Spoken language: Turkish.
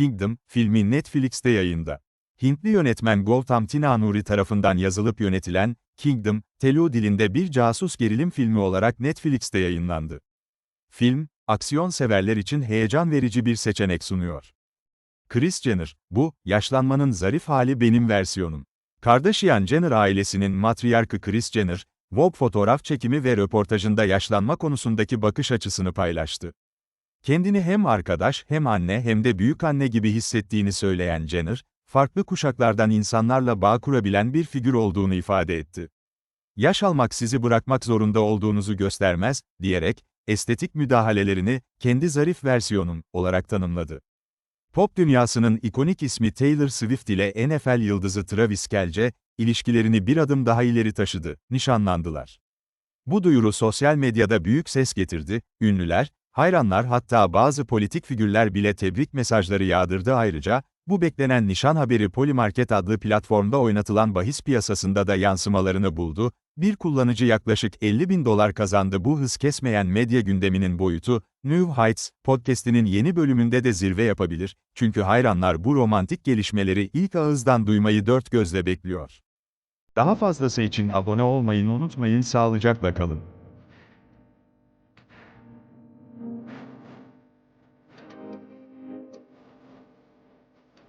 Kingdom, filmi Netflix'te yayında. Hintli yönetmen Gautam Tinanuri tarafından yazılıp yönetilen, Kingdom, Telugu dilinde bir casus gerilim filmi olarak Netflix'te yayınlandı. Film, aksiyon severler için heyecan verici bir seçenek sunuyor. Kris Jenner, bu, yaşlanmanın zarif hali benim versiyonum. Kardashian Jenner ailesinin matriarkı Kris Jenner, Vogue fotoğraf çekimi ve röportajında yaşlanma konusundaki bakış açısını paylaştı. Kendini hem arkadaş hem anne hem de büyük anne gibi hissettiğini söyleyen Jenner, farklı kuşaklardan insanlarla bağ kurabilen bir figür olduğunu ifade etti. Yaş almak sizi bırakmak zorunda olduğunuzu göstermez, diyerek, estetik müdahalelerini, kendi zarif versiyonum, olarak tanımladı. Pop dünyasının ikonik ismi Taylor Swift ile NFL yıldızı Travis Kelce, ilişkilerini bir adım daha ileri taşıdı, nişanlandılar. Bu duyuru sosyal medyada büyük ses getirdi, ünlüler, hayranlar hatta bazı politik figürler bile tebrik mesajları yağdırdı ayrıca, bu beklenen nişan haberi Polymarket adlı platformda oynatılan bahis piyasasında da yansımalarını buldu, bir kullanıcı yaklaşık 50 bin dolar kazandı bu hız kesmeyen medya gündeminin boyutu, New Heights, podcast'inin yeni bölümünde de zirve yapabilir, çünkü hayranlar bu romantik gelişmeleri ilk ağızdan duymayı dört gözle bekliyor. Daha fazlası için abone olmayı unutmayın sağlıcakla kalın.